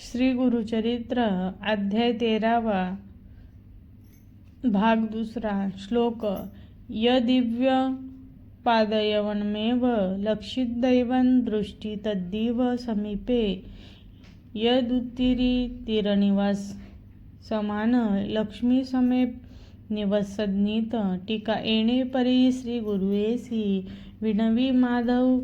श्री गुरुचरित्र अध्याय तेरावा भाग दुसरा श्लोक य दिव्य पादयवनमेव लक्षित दैवन दृष्टी तद्दिव समीपे यदुत्तिरी तीरनिवास समान लक्ष्मी समेप निवसज्ञित टीका येणे परी श्री गुरुएसी विणवी माधव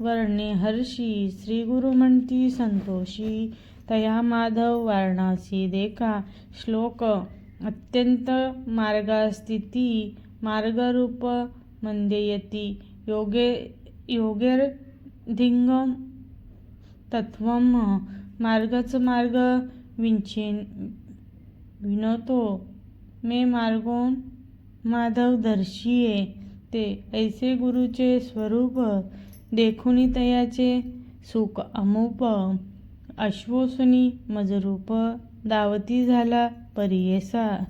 वर्णे हर्षी श्री गुरु म्हणती संतोषी. तया माधव वारणासी देखा श्लोक अत्यंत मार्गास्थिती मार्गरूप मंदेयती योगे योगेर्धिंग तत्व मार्गच मार्ग विंचेन विनोतो मे मार्गोन माधव दर्शिये ते ऐसे गुरुचे स्वरूप देखुनी तयाचे सुख अमुप. अश्वसुनी मजरूप दावती झाला परियेसा.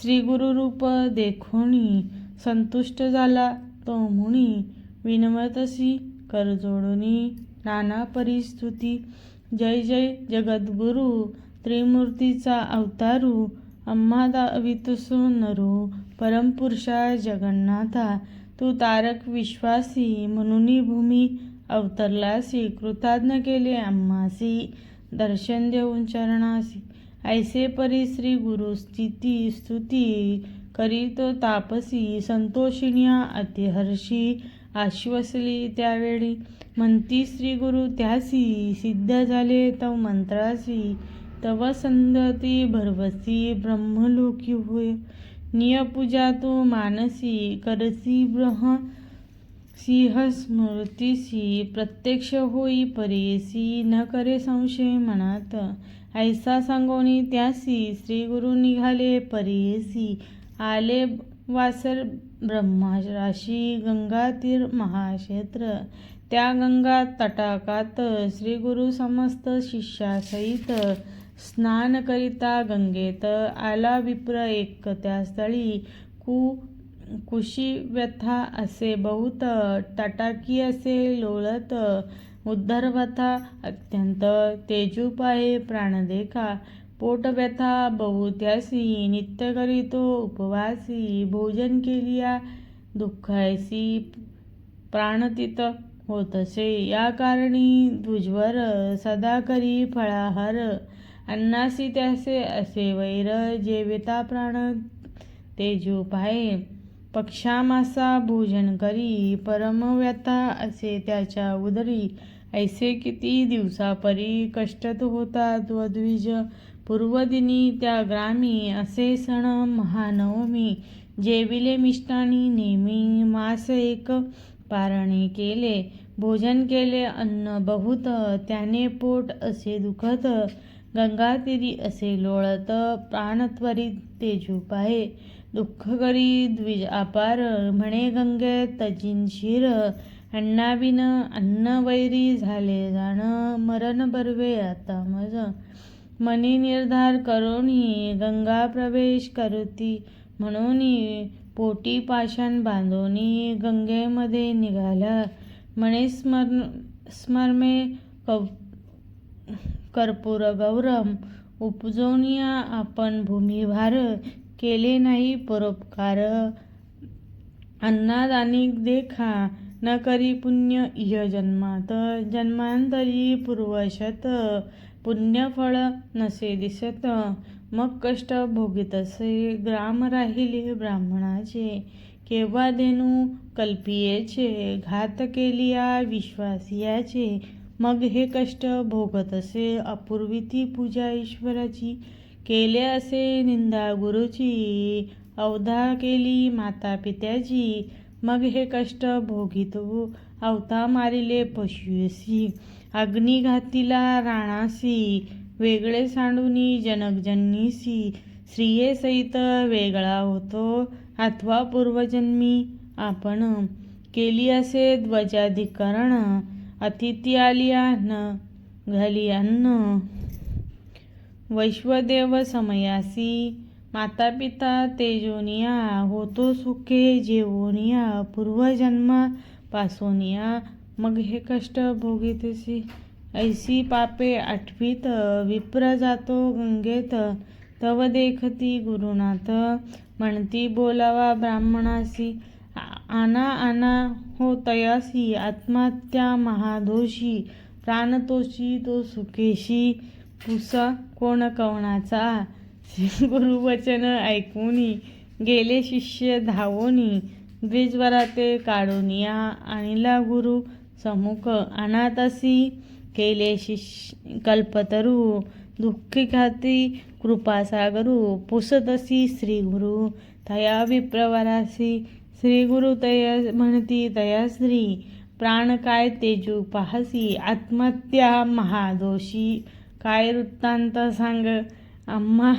श्री गुरुरूप देखुनी संतुष्ट झाला तो मुनी. विनमतसी करजोडुनी नाना परिस्तुती. जय जय जगद्गुरु त्रिमूर्तीचा अवतारू. अम्मा दावितसो नरू परमपुरुषा जगन्नाथा. तू तारक विश्वासी म्हणूनही भूमी अवतरलासी कृताज्ञ केले आम्हासी दर्शन देऊन चरणासी. ऐसे परी श्री गुरु स्थिती स्तुती करीतो तापसी संतोषिण्या अतिहर्षी आश्वसली त्यावेळी. म्हणती श्री गुरु त्यासी सिद्ध झाले तव मंत्रासी तव संधती भरवसी ब्रह्मलोकी होय. नियपूजा तु मानसी करसी ब्रह सिंह स्मृतीसी प्रत्यक्ष होई परेसी न करे संशय मनात। ऐसा सांगोनी त्यासी श्री गुरु निघाले परेसी। आले वासर ब्रह्मराशी गंगा तीर महाक्षेत्र। त्या गंगा तटाकात श्री गुरु समस्त शिष्यासहित। स्नान करिता गंगेत आला विप्र एक त्या स्थळी. कु कुशी व्यथा असे बहुत तटाकी असे लोळत. उद्धरवथा अत्यंत तेजूपाहे प्राणदेखा पोट व्यथा बहुत्यासी नित्य करीतो उपवासी. भोजन केलिया दुःखायसी प्राणतीत होतसे. या कारणी द्विजवर सदा करी फळाहार. अन्नासी त्यासे असे वैर जेविता प्राण तेजो पाहे पक्षामासा भोजन करी परमव्यथा असे त्याच्या उदरी. ऐसे किती दिवसापरी कष्टत होता द्विज पूर्वदिनी त्या ग्रामी. असे सण महानवमी जेविले मिष्टानी. नेमी मास एक पारणे केले भोजन केले अन्न बहुत त्याने पोट असे दुखत. गंगातीरी असे लोळत प्राणत्वरित तेजू आहे दुःख करी द्विज अपार म्हणे गंगे तजिनशीर अण्णाविन अन्न वैरी झाले जाण मरण बर्वे आता मज. मनी निर्धार करोनी गंगा प्रवेश करुती म्हणून पोटी पाषाण बांधोनी गंगेमध्ये निघाला. म्हणे स्मर स्मरमे कव कर्पूर गौरम उपजोनिया आपण भूमिभार केले नाही परोपकार. अन्नादानिक देखा न करी पुण्य इह जन्मात जन्मांतरी पूर्वशत पुण्यफळ नसे दिसत. मग कष्ट भोगितसे ग्राम राहिले ब्राह्मणाचे केव्हा देणू कल्पियेचे घात केलिया विश्वासियाचे. मग हे कष्ट भोगत असे अपूर्वी ती पूजा ईश्वराची. केले असे निंदा गुरुची अवधा केली माता पित्याची मग हे कष्ट भोगीत अवता मारिले पशुयसी अग्निघातीला राणासी वेगळे सांडूनी जनकजन्नीसी स्त्रियेसहित वेगळा होतो अथवा पूर्वजन्मी आपण. केली असे ध्वजाधिकरण अतिथी आली न घाली अन्न. वैश्वदेव समयासी मातापिता तेजोनिया होतो सुखे जेवोनिया पूर्वजन्मा पासोनिया. मग हे कष्ट भोगितसी ऐसी पापे आठवीत विप्र जातो गंगेत तव देखती गुरुनाथ. म्हणती बोलावा ब्राह्मणासी आना आना हो तयासी आत्महत्या महादोषी प्राणतोषी तो सुखेशी. पुसा कोण कवणाचा? गुरुवचन ऐकूनी गेले शिष्य धावोनी. द्विजवरा ते काढून आणिला गुरु समुख. अनाथसी केले शिष्य कल्पतरू. दुःखी खाती कृपासागरू. पुसतसी श्री गुरु तया विप्रवरासी श्री गुरु तय म्हणती तया श्री प्राण काय तेजू पाहसी आत्महत्या महादोषी काय वृत्तांत सांग आम्हा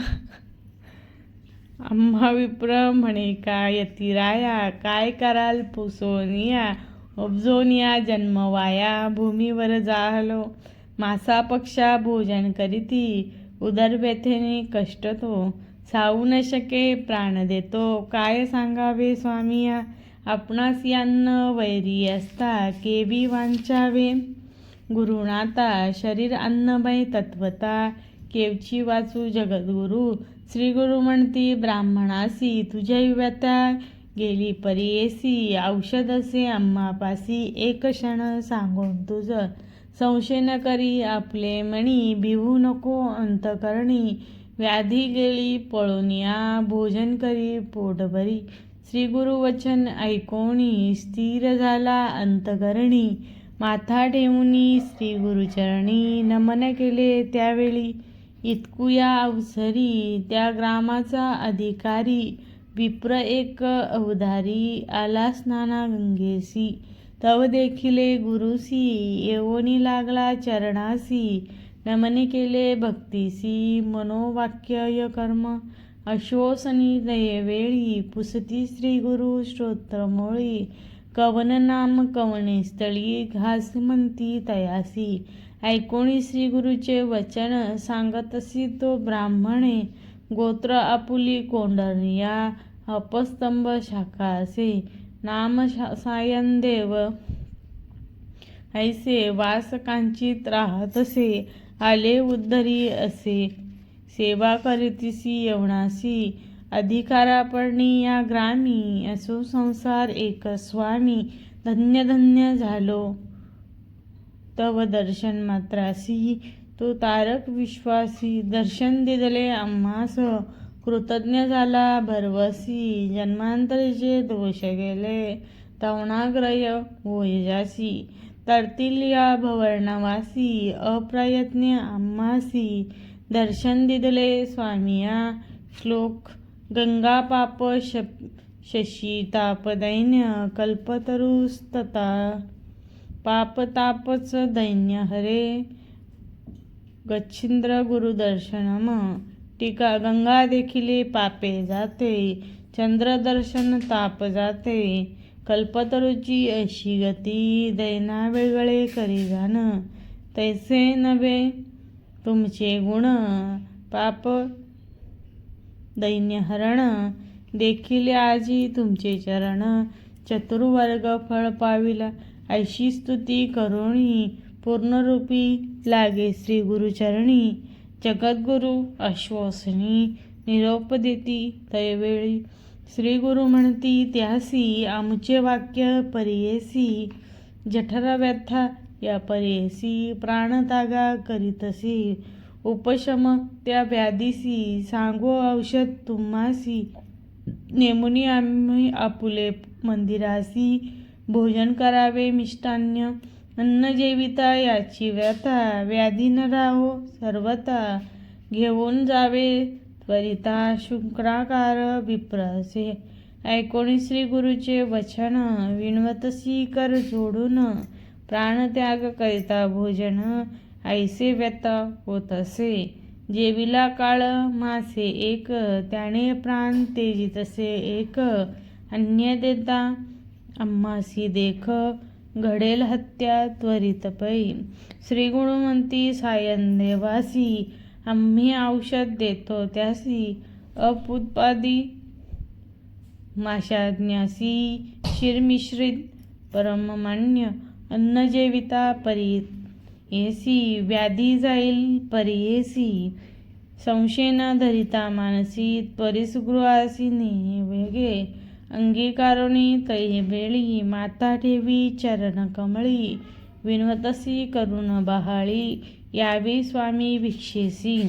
आम्हा विप्र म्हणे काय यतिराया काय कराल पुसोनिया उपजोनिया जन्मवाया भूमीवर जाहलो मासा पक्षा भोजन करीती उदर व्यथेने कष्ट तो सावू न शके प्राण देतो. काय सांगावे स्वामी आपणास यान्न वैरी असता केवी वांचावे. गुरुनाता शरीर अन्नमय तत्वता. केवची वाचू जगद्गुरु? श्री गुरु म्हणती ब्राह्मणासी तुझ्या व्यता गेली परियेसी औषध असे आम्हापासी एक क्षण सांगून तुझं संशय न करी आपले मणी भिवू नको अंतकरणी व्याधी गेली पळून या भोजन करी पोटभरी श्री गुरुवचन ऐकोणी स्थिर झाला अंतकरणी माथा ठेवूनी श्री गुरुचरणी नमन केले त्यावेळी. इतकुया अवसरी त्या ग्रामाचा अधिकारी विप्र एक अवधारी आला स्नाना गंगेसी. तव देखिले गुरुसी येवोनी लागला चरणासी. नमने केले भक्तीसी मनोवाक्य कर्म अश्वसनी दयेवेळी पुसती श्री गुरु श्रोत्रमोळी कवन नाम कवने स्थळी घास म्हणती तयासी. ऐकोणी श्री गुरुचे वचन सांगतसी तो ब्राह्मणे. गोत्र आपुली कोंडनिया अपस्तंभ शाखा असे नाम शा- सायनदेव ऐसे वासकांचित राहतसे. आले उद्धरी असे. सेवा करीतीसी यवणासी अधिकारापणी या ग्रामी. असो संसार एक स्वामी. धन्य धन्य झालो. तव दर्शन मात्रासी. तो तारक विश्वासी. दर्शन दिदले आम्हास. कृतज्ञ झाला भरवसी. जन्मांतरीचे दोष गेले. तवणाग्रय ओयजासी तरतील भवर्णवासी अप्रयत्न आम्हासी। दर्शन दिदले स्वामिया श्लोक गंगा पाप श शशी तापदैन्य कल्पतरुस्तता पापतापच दैन्य हरे। गच्छिंद्र गुरुदर्शनम टीका गंगा देखिले पापे जाते। चंद्रदर्शन ताप जाते। कल्पतरुची अशी गती दैना वेगळे करी घाण तैसे नव्हे तुमचे गुण पाप दैन्यहरण देखील आजी तुमचे चरण चतुर्वर्ग फळ पाविला ऐशी स्तुती करुणी पूर्णरूपी लागे श्री गुरुचरणी जगद्गुरु अश्वसनी निरोप देती तयवेळी श्री गुरु म्हणती त्यासी आमचे वाक्य परियेसी जठर व्यथा या परियेसी प्राणतागा करीतसी उपशम त्या व्याधीसी सांगो औषध तुम्हासी नेमुनी आम्ही आपुले मंदिरासी भोजन करावे मिष्टान्य अन्न जेविता याची व्यथा व्याधी न राहो सर्वता घेऊन जावे करिता शुक्राकार विप्रसे। ऐकोणी श्री गुरुचे वचन विणवतसी कर जोडून प्राणत्याग करिता भोजन ऐसे व्यत होत असे जेविला काळ मासे एक त्याने प्राण तेजितसे एक। अन्य देता अम्मासी देख घडेल हत्या त्वरित पै। श्रीगुणवंती सायन देवासी आम्ही औषध देतो. त्यासी अपुत्पादी माशाज्ञासी शिरमिश्रित परममान्य अन्नजेविता परी येसी व्याधी जाईल परियेसी संशय धरिता मानसी परिसगृहासिनी वेगे अंगीकारोनी तै वेळी माता ठेवी चरण कमळी. विनवतसी करुण बहाळी. यावी स्वामी भिक्षेसी.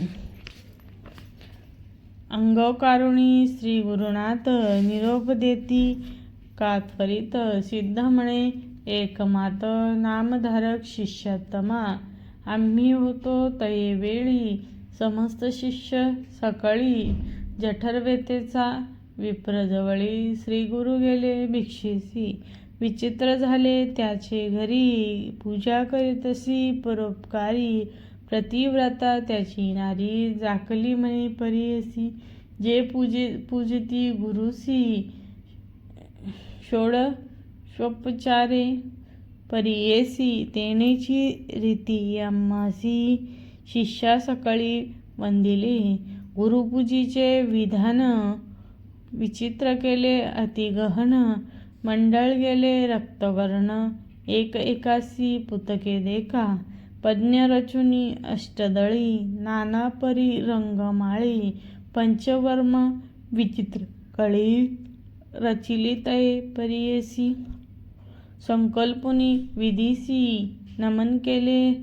अंगकारुणी श्री गुरुनाथ निरोप देती कात्वरित सिद्ध म्हणे एकमात नामधारक शिष्यतमा. आम्ही होतो तये वेळी समस्त शिष्य सकाळी. जठरवेतेचा विप्रजवळी श्रीगुरु गेले भिक्षेसी. विचित्र झाले. त्याचे घरी पूजा करीतसी परोपकारी प्रतिव्रता त्याची नारी जाकली म्हणे परियसी जे पूजे पूजती गुरुसी षोड शोपचारे. परियेसी तेनेची रीती अम्मासी शिष्या सकाळी वंदिले. गुरुपूजीचे विधान विचित्र केले अतिगहन मंडळ गेले रक्तवर्ण एक एकासी पुतके देखा. पज्ञ रचुनी अष्टदळी नाना परी रंगमाळी पंचवर्म विचित्र कळी रचिली तये परियेसी. संकल्पुनी विधीसी नमन केले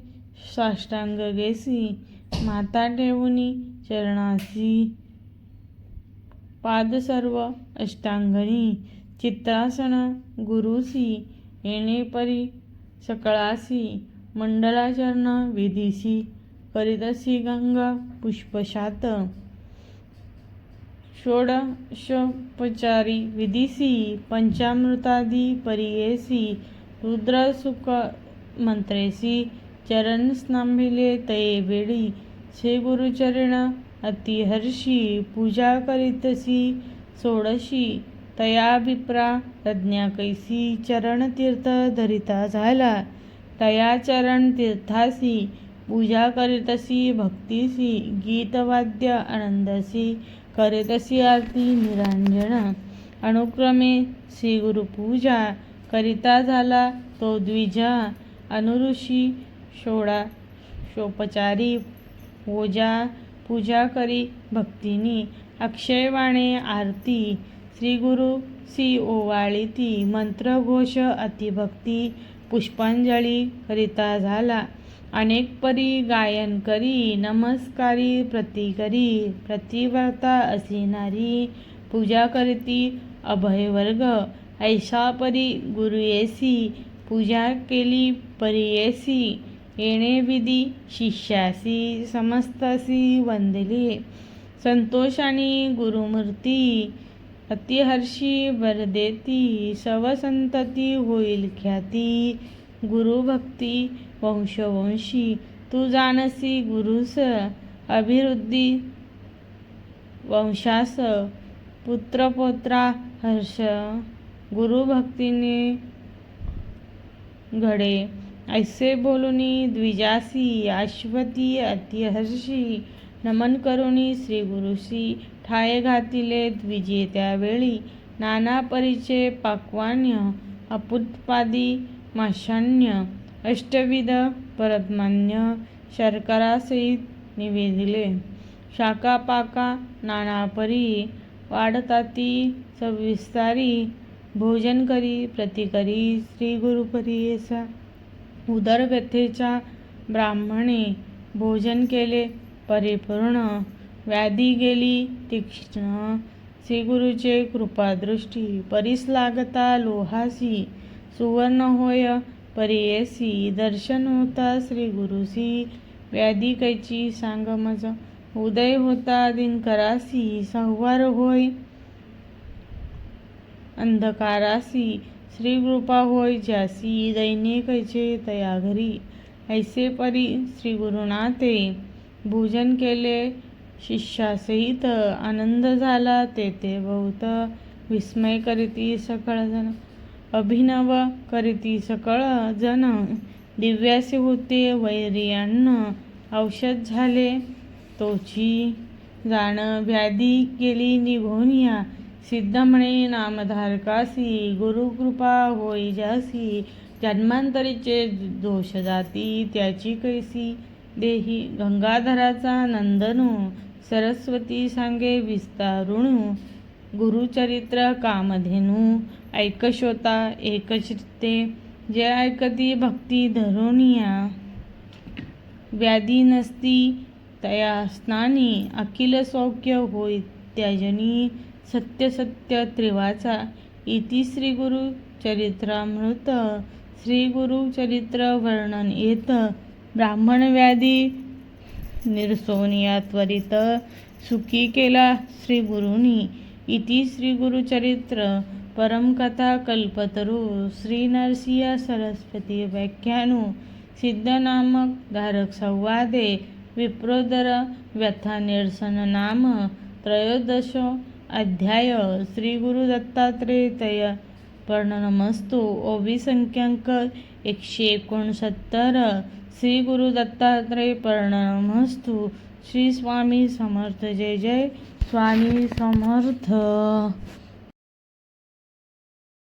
साष्टांग गेसी. माता ठेवुनी चरणासी. पाद सर्व अष्टांगणी चित्रासन गुरुसी येणेपरी सकळासी मंडलाचरण विधीसी करीतसी गंगा पुष्पशात. षोडशोपचारी विधीसी पंचामृतादी परियेसी रुद्रसुख मंत्रेसी चरण स्नांबिले तये वेळी श्री गुरुचरण अतिहर्षी पूजा करीतसी तया विप्रा प्रज्ञा कैसी चरणतीर्थ धरिता झाला. तया चरण तीर्थासी पूजा करीतसी भक्तीसी गीतवाद्य आनंदसी करीतसी आरती निरांजन. अनुक्रमे श्रीगुरुपूजा करिता झाला तो द्विजा. अनुऋषी षोडा शोपचारी ओजा पूजा करी भक्तीनी. अक्षयवाणे आरती श्रीगुरु सी ओवाळी ती मंत्रघोष अतिभक्ती पुष्पांजली करिता झाला. अनेक परी गायन करी नमस्कारी प्रतिकरी प्रतिव्रता असी नारी पूजा करीती अभयवर्ग ऐशा परी गुरुयेसी पूजा केली परियेसी येणे विधी शिष्यासी समस्तसी वंदली संतोषानी गुरुमूर्ती अतिहर्षी वरदेती सवसंतती होईल ख्याती गुरुभक्ती वंशवंशी तू जानसी गुरुस अभिवृद्धी वंशास पुत्रपोत्रा हर्ष गुरुभक्तीने घडे ऐसे बोलुनी द्विजासी अश्वती अतिहर्षी नमन करुणी श्री गुरुशी ठाये घातिले द्विजे त्यावेळी नाना परीचे पाक्वान्य अपुत्पादी माशान्य अष्टविध परतमान्य शर्करासहित निवेदिले. शाकापाका नानापरी वाढताती सविस्तारी भोजन करी प्रतिकरी श्री गुरुपरियेसा उदर ब्राह्मणे भोजन केले परिपूर्ण व्याधी गेली तीक्ष्ण श्रीगुरुचे कृपादृष्टी परीस लागता लोहासी सुवर्ण होय परियेसी दर्शन होता श्रीगुरुसी व्याधी कैची सांग मज उदय होता दिनकरासी सहवार होय अंधकारासी श्री कृपा होय ज्यासी दैनिकैचे तया घरी ऐसे परी श्रीगुरुनाथे भोजन केले शिष्यासहित आनंद झाला तेथे बहुत विस्मय करीती सकळ जण अभिनव करीती सकळ जण दिव्यासे होते वैरी अन्न औषध झाले. तोची जाण व्याधी गेली निघोनिया सिद्ध म्हणे नामधारकासी गुरुकृपा होई जासी. जन्मांतरीचे दोष जाती त्याची कैसी? देही गंगाधराचा नंदनू. सरस्वती सांगे विस्तारुणू गुरुचरित्र कामधेनू ऐकशोता एकचित्ते जे ऐकती भक्ती धरुनिया। व्याधी नसती तया स्नानी अखिल सौख्य होय त्याजनी सत्य सत्य त्रिवाचा इति श्री गुरु चरित्रामृत श्री गुरु चरित्र वर्णन येत ब्राह्मण निरसोन निरसोनिया त्वरित सुखी केला श्रीगुरुनी इति श्री गुरुचरित्र परमकथा कल्पतरू. श्री नरसिंह सरस्वती व्याख्यानु. सिद्धनामक धारक संवादे. विप्रोदर व्यथा निरसन नाम. त्रयोदश अध्याय. श्रीगुरुदत्तात्रेतय गुरु दत्तात्रेय तय ओवी संख्याक एकशे एकोणसत्तर. श्री गुरु दत्तात्रेय वर्णनमस्तू श्री स्वामी समर्थ जय जय स्वामी समर्थ